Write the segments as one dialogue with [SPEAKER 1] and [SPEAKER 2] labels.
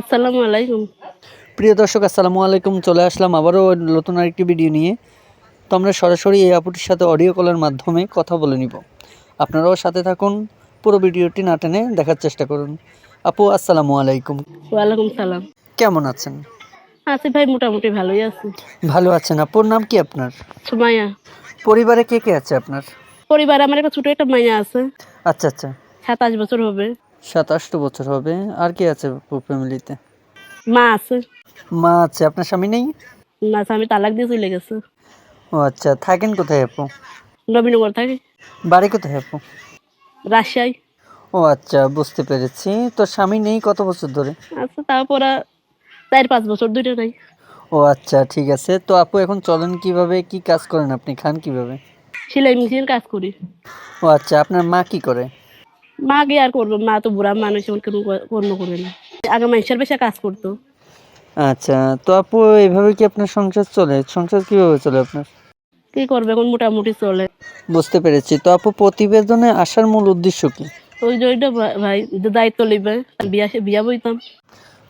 [SPEAKER 1] আসসালামু আলাইকুম।
[SPEAKER 2] প্রিয় দর্শক আসসালামু আলাইকুম। চলে আসলাম আবারও নতুন আরেকটি ভিডিও নিয়ে। তো আমরা সরাসরি এই আপুটির সাথে অডিও কলের মাধ্যমে কথা বলে নিব। আপনারাও সাথে থাকুন পুরো ভিডিওটি না টেনে দেখার চেষ্টা করুন। আপু আসসালামু আলাইকুম।
[SPEAKER 1] ওয়ালাইকুম সালাম।
[SPEAKER 2] কেমন আছেন?
[SPEAKER 1] আছি ভাই মোটামুটি ভালোই আছি।
[SPEAKER 2] ভালো আছেন। আপুর নাম কি আপনার?
[SPEAKER 1] সুমাইয়া।
[SPEAKER 2] পরিবারে কে কে আছে আপনার?
[SPEAKER 1] পরিবারে আমার একটা ছোট একটা মাইয়া আছে।
[SPEAKER 2] আচ্ছা আচ্ছা।
[SPEAKER 1] সাতাশ বছর হবে।
[SPEAKER 2] সাতাশটো বছর হবে। আর কে আছে ফ্যামিলিতে?
[SPEAKER 1] মা আছে।
[SPEAKER 2] মা আছে। আপনার স্বামী নেই?
[SPEAKER 1] না আমি তালাক দিয়ে চলে গেছে।
[SPEAKER 2] ও আচ্ছা থাকেন কোথায় আপু?
[SPEAKER 1] নবীনগর থাকে।
[SPEAKER 2] বাড়ি কোথায় আপু?
[SPEAKER 1] রাজশাহী।
[SPEAKER 2] ও আচ্ছা বুঝতে পেরেছি। তো স্বামী নেই কত বছর ধরে?
[SPEAKER 1] আচ্ছা তারপর চার পাঁচ বছর দুইটা নাই।
[SPEAKER 2] ও আচ্ছা ঠিক আছে। তো আপু এখন চলেন কীভাবে? কি কাজ করেন আপনি? খান কীভাবে?
[SPEAKER 1] সেলাই মেশিনের কাজ করি।
[SPEAKER 2] ও আচ্ছা আপনার মা কি করে?
[SPEAKER 1] মা গিয়ে আর করব মা তো বুড়া মানুষ এমন কোনো কর্ম করে না। আগে মানুষের বেশি কাজ করতো।
[SPEAKER 2] আচ্ছা তো আপু এইভাবে কি আপনার সংসার চলে? সংসার কীভাবে চলে আপনার?
[SPEAKER 1] কি করবে এখন মোটামুটি চলে।
[SPEAKER 2] বুঝতে পেরেছি। তো আপু প্রতিবেদনে আসার মূল উদ্দেশ্য কি?
[SPEAKER 1] ওই যে ওইটা ভাই যে দায়িত্ব লিবে বিয়া বিয়া বইতাম।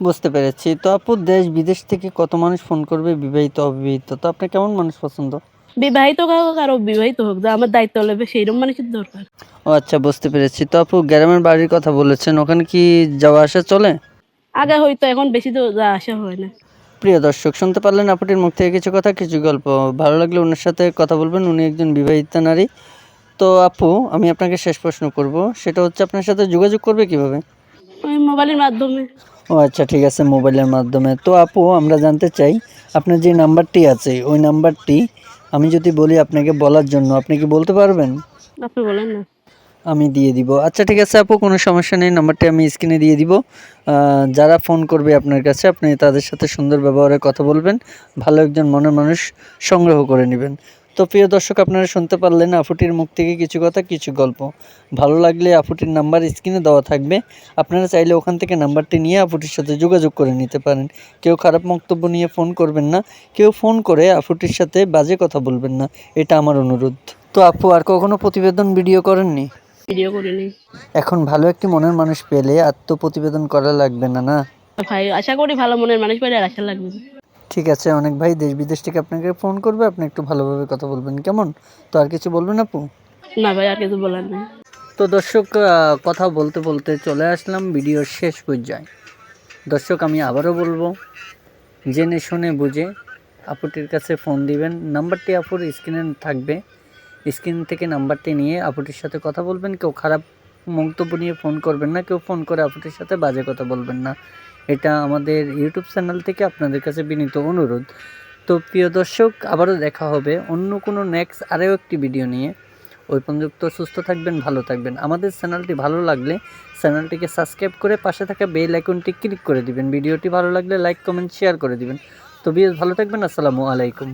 [SPEAKER 2] বুঝতে পেরেছি। তো আপু দেশ বিদেশ থেকে কত মানুষ ফোন করবে বিবাহিত অবিবাহিত তো আপনার কেমন মানুষ পছন্দ?
[SPEAKER 1] বিবাহিত হোক আর বিবাহিত হোক যে আমার দায়িত্ব নেবে সেইরকম মানুষের দরকার।
[SPEAKER 2] ও আচ্ছা বুঝতে পেরেছি। তো আপু গ্রামের বাড়ির কথা বলেছেন ওখানে কি যাওয়া আসা চলে?
[SPEAKER 1] আগে হয়তো এখন বেশি তো যা আসা হয় না।
[SPEAKER 2] প্রিয় দর্শক শুনতে পারলেন আপুটির মুখ থেকে কিছু কথা কিছু গল্প। ভালো লাগলে ওনার সাথে কথা বলবেন উনি একজন বিবাহিতা নারী। তো আপু আমি আপনাকে শেষ প্রশ্ন করব। সেটা হচ্ছে আপনার সাথে যোগাযোগ করবে কীভাবে?
[SPEAKER 1] ওই মোবাইলের মাধ্যমে।
[SPEAKER 2] ও আচ্ছা ঠিক আছে মোবাইলের মাধ্যমে। তো আপু আমরা জানতে চাই আপনার যে নাম্বারটি আছে ওই নাম্বারটি আমি যদি বলি আপনাকে বলার জন্য আপনি কি বলতে পারবেন?
[SPEAKER 1] আপনি বলেন না।
[SPEAKER 2] আমি দিয়ে দিব। আচ্ছা ঠিক আছে আপু কোনো সমস্যা নেই নাম্বারটি আমি স্ক্রিনে দিয়ে দিব। যারা ফোন করবে আপনার কাছে আপনি তাদের সাথে সুন্দর ব্যবহারে কথা বলবেন ভালো একজন মনের মানুষ সংগ্রহ করে নেবেন। তো প্রিয় দর্শক আপনারা শুনতে পারলেন আফুটির মুখ থেকে কিছু কথা কিছু গল্প। ভালো লাগলে আফুটির নাম্বার স্ক্রিনে দেওয়া থাকবে। আপনারা চাইলে ওখান থেকে নাম্বারটি নিয়ে আফুটির সাথে যোগাযোগ করে নিতে পারেন। কেউ খারাপ বক্তব্য নিয়ে ফোন করবেন না কেউ ফোন করে আফুটির সাথে বাজে কথা বলবেন না এটা আমার অনুরোধ। তো আপু আর কখনো প্রতিবেদন ভিডিও করেননি?
[SPEAKER 1] ভিডিও করিনি।
[SPEAKER 2] এখন ভালো একটি মনের মানুষ পেলে আত্মপ্রতিবেদন করা লাগবে না না?
[SPEAKER 1] ভাই আশা করি ভালো মনের মানুষ পেলে আর আশা লাগবে।
[SPEAKER 2] ঠিক আছে অনেক ভাই দেশ বিদেশ থেকে আপনাকে ফোন করবে আপনি একটু ভালোভাবে কথা বলবেন কেমন? তো আর কিছু বলবেন আপু?
[SPEAKER 1] না ভাই আর কিছু বলার নেই।
[SPEAKER 2] তো দর্শক কথা বলতে বলতে চলে আসলাম ভিডিওর শেষ পর্যায়ে। দর্শক আমি আবারও বলব জেনে শুনে বুঝে আপুটির কাছে ফোন দিবেন। নাম্বারটি আপুর স্ক্রিনে থাকবে। স্ক্রিন থেকে নাম্বারটি নিয়ে আপুটির সাথে কথা বলবেন। কেউ খারাপ মন্তব্য নিয়ে ফোন করবেন না কেউ ফোন করে আপুটির সাথে বাজে কথা বলবেন না। এটা আমাদের ইউটিউব চ্যানেল থেকে আপনাদের কাছে বিনীত অনুরোধ। তো প্রিয় দর্শক, আবারও দেখা হবে অন্য কোনো নেক্সট আরও একটি ভিডিও নিয়ে। ওই পর্যন্ত সুস্থ থাকবেন, ভালো থাকবেন। আমাদের চ্যানেলটি ভালো লাগলে চ্যানেলটিকে সাবস্ক্রাইব করে পাশে থাকা বেল আইকনটি ক্লিক করে দিবেন। ভিডিওটি ভালো লাগলে লাইক কমেন্ট শেয়ার করে দিবেন। তো বিয়ে ভালো থাকবেন, আসসালামু আলাইকুম।